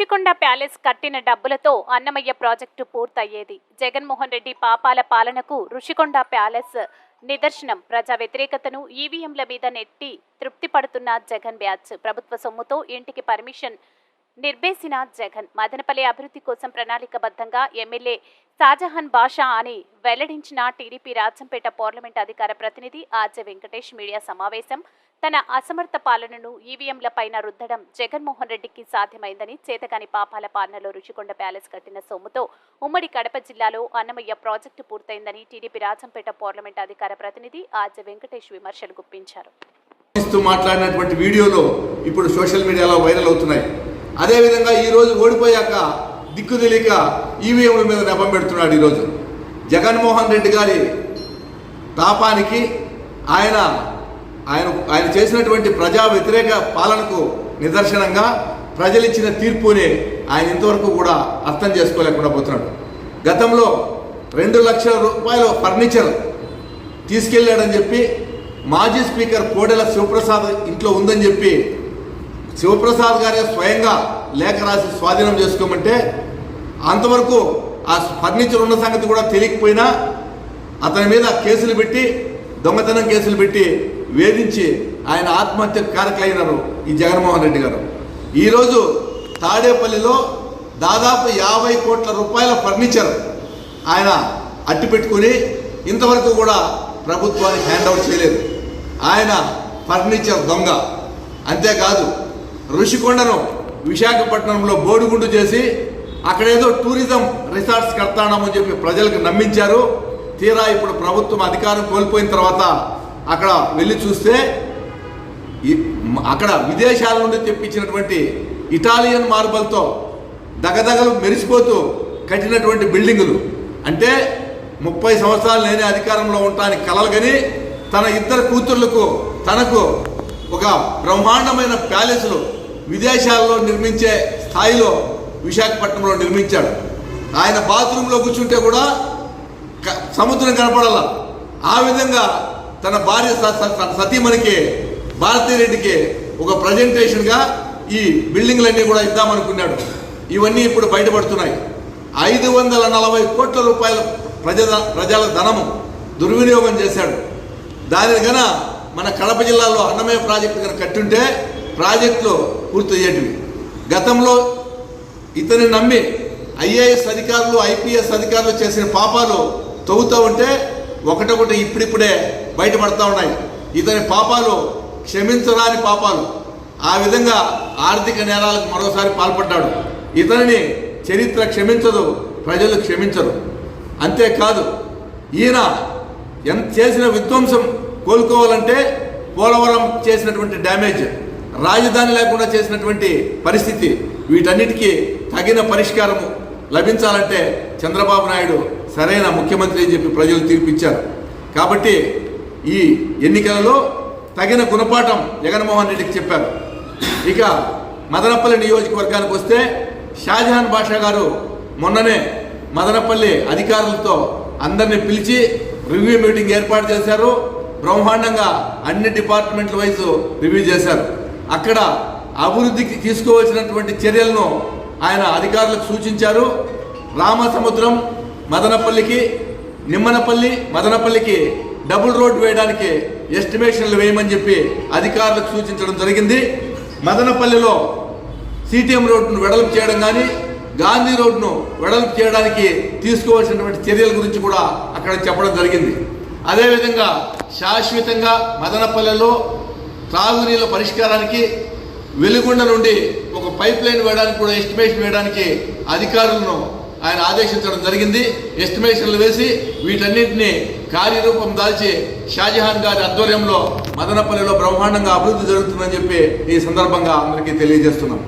Rushikonda palace కట్టిన డబ్బులతో Annamayya project పూర్తయ్యేది. జగన్మోహన్ రెడ్డి పాపాల పాలనకు ఋషికొండ ప్యాలెస్ నిదర్శనం. ప్రజా వ్యతిరేకతను ఈవీఎంల మీద నెట్టి తృప్తి పడుతున్న జగన్ బ్యాచ్. ప్రభుత్వ సొమ్ముతో ఇంటికి పర్మిషన్ నిర్బేసిన జగన్. మదనపల్లి అభివృద్ధి కోసం ప్రణాళికబద్ధంగా ఎమ్మెల్యే షాజహాన్ బాషా అని వెల్లడించిన టీడీపీ రాజంపేట పార్లమెంట్ అధికార ప్రతినిధి ఆర్జే వెంకటేష్ మీడియా సమావేశం తన అసమర్థ పాలనను ఈవీఎంల పైన రుద్దడం జగన్మోహన్ రెడ్డికి సాధ్యమైందని చేతకాని పాపాల పాలనలో రుషికొండ ప్యాలెస్ కట్టిన సొమ్ముతో ఉమ్మడి కడప జిల్లాలో అన్నమయ్య ప్రాజెక్టు పూర్తయిందని టీడీపీ రాజంపేట పార్లమెంట్ అధికార ప్రతినిధి ఆర్జ వెంకటేష్ విమర్శలు గుప్పించారు. మాట్లాడినటువంటి వీడియోలు ఇప్పుడు సోషల్ మీడియాలో వైరల్ అవుతున్నాయి. అదేవిధంగా ఈరోజు ఓడిపోయాక దిక్కు తెలియక ఈవీఎంల మీద నెపం పెడుతున్నాడు ఈరోజు. జగన్మోహన్ రెడ్డి గారి తాపానికి ఆయన ఆయన ఆయన చేసినటువంటి ప్రజా వ్యతిరేక పాలనకు నిదర్శనంగా ప్రజలు ఇచ్చిన తీర్పుని ఆయన ఇంతవరకు కూడా అర్థం చేసుకోలేకుండా పోతున్నాడు. గతంలో రెండు లక్షల రూపాయల ఫర్నిచర్ తీసుకెళ్ళాడని చెప్పి మాజీ స్పీకర్ కోడెల శివప్రసాద్ ఇంట్లో ఉందని చెప్పి శివప్రసాద్ గారే స్వయంగా లేఖ రాసి స్వాధీనం చేసుకోమంటే అంతవరకు ఆ ఫర్నిచర్ ఉన్న సంగతి కూడా తెలియకపోయినా అతని మీద కేసులు పెట్టి దొంగతనం కేసులు పెట్టి వేధించి ఆయన ఆత్మహత్య కారకులైనారు ఈ జగన్మోహన్ రెడ్డి గారు. ఈరోజు తాడేపల్లిలో దాదాపు యాభై కోట్ల రూపాయల ఫర్నిచర్ ఆయన అట్టి పెట్టుకుని ఇంతవరకు కూడా ప్రభుత్వానికి హ్యాండ్ చేయలేదు. ఆయన ఫర్నిచర్ దొంగ. అంతేకాదు ఋషికొండను విశాఖపట్నంలో బోడిగుండు చేసి అక్కడ ఏదో టూరిజం రిసార్ట్స్ కడతామని చెప్పి ప్రజలకు నమ్మించారు. తీరా ఇప్పుడు ప్రభుత్వం అధికారం కోల్పోయిన తర్వాత అక్కడ వెళ్ళి చూస్తే అక్కడ విదేశాల నుండి తెప్పించినటువంటి ఇటాలియన్ మార్బల్తో దగదగలు మెరిసిపోతూ కట్టినటువంటి బిల్డింగులు. అంటే ముప్పై సంవత్సరాలు నేనే అధికారంలో ఉంటానికి కలలు కానీ తన ఇద్దరు కూతుర్లకు తనకు ఒక బ్రహ్మాండమైన ప్యాలెస్లు విదేశాల్లో నిర్మించే స్థాయిలో విశాఖపట్నంలో నిర్మించాడు. ఆయన బాత్రూంలో కూర్చుంటే కూడా సముద్రం కనపడాల. ఆ విధంగా తన భార్య సతీమణికి భారతీరెడ్డికి ఒక ప్రజెంటేషన్గా ఈ బిల్డింగ్లన్నీ కూడా ఇద్దామనుకున్నాడు. ఇవన్నీ ఇప్పుడు బయటపడుతున్నాయి. ఐదు వందల నలభై కోట్ల రూపాయల ప్రజ ప్రజల ధనము దుర్వినియోగం చేశాడు. దానిని కన మన కడప జిల్లాలో అన్నమయ్య ప్రాజెక్టు కనుక కట్టుంటే ప్రాజెక్టులు పూర్తయ్యేటివి. గతంలో ఇతని నమ్మి ఐఏఎస్ అధికారులు ఐపీఎస్ అధికారులు చేసిన పాపాలు తవ్వుతూ ఉంటే ఒకటొకటి ఇప్పుడిప్పుడే బయటపడతా ఉన్నాయి. ఇతని పాపాలు క్షమించరాని పాపాలు. ఆ విధంగా ఆర్థిక నేరాలకు మరోసారి పాల్పడ్డాడు. ఇతనిని చరిత్ర క్షమించదు ప్రజలు క్షమించరు. అంతేకాదు ఈయన ఎంత చేసిన విధ్వంసం కోలుకోవాలంటే పోలవరం చేసినటువంటి డ్యామేజ్ రాజధాని లేకుండా చేసినటువంటి పరిస్థితి వీటన్నిటికీ తగిన పరిష్కారము లభించాలంటే చంద్రబాబు నాయుడు సరైన ముఖ్యమంత్రి అని చెప్పి ప్రజలు తీర్పిచ్చారు. కాబట్టి ఈ ఎన్నికలలో తగిన గుణపాఠం జగన్మోహన్ రెడ్డికి చెప్పారు. ఇక మదనపల్లి నియోజకవర్గానికి వస్తే షాజహాన్ బాషా గారు మొన్ననే మదనపల్లి అధికారులతో అందరినీ పిలిచి రివ్యూ మీటింగ్ ఏర్పాటు చేశారు. బ్రహ్మాండంగా అన్ని డిపార్ట్మెంట్ల వైజ్ రివ్యూ చేశారు. అక్కడ అభివృద్ధికి తీసుకోవాల్సినటువంటి చర్యలను ఆయన అధికారులకు సూచించారు. రామసముద్రం మదనపల్లికి నిమ్మనపల్లి మదనపల్లికి డబుల్ రోడ్ వేయడానికి ఎస్టిమేషన్లు వేయమని చెప్పి అధికారులకు సూచించడం జరిగింది. మదనపల్లిలో సిటిఎం రోడ్డును వెడల్పు చేయడం కానీ గాంధీ రోడ్డును వెడల్పు చేయడానికి తీసుకోవాల్సినటువంటి చర్యల గురించి కూడా అక్కడ చెప్పడం జరిగింది. అదేవిధంగా శాశ్వతంగా మదనపల్లెలో త్రాగునీళ్ళ పరిష్కారానికి వెలుగొండ నుండి ఒక పైప్ లైన్ వేయడానికి కూడా ఎస్టిమేషన్ వేయడానికి అధికారులను ఆయన ఆదేశించడం జరిగింది. ఎస్టిమేషన్లు వేసి వీటన్నింటినీ కార్యరూపం దాల్చి షాజహాన్ గారి ఆధ్వర్యంలో మదనపల్లిలో బ్రహ్మాండంగా అభివృద్ధి జరుగుతుందని చెప్పి ఈ సందర్భంగా అందరికీ తెలియజేస్తున్నాం.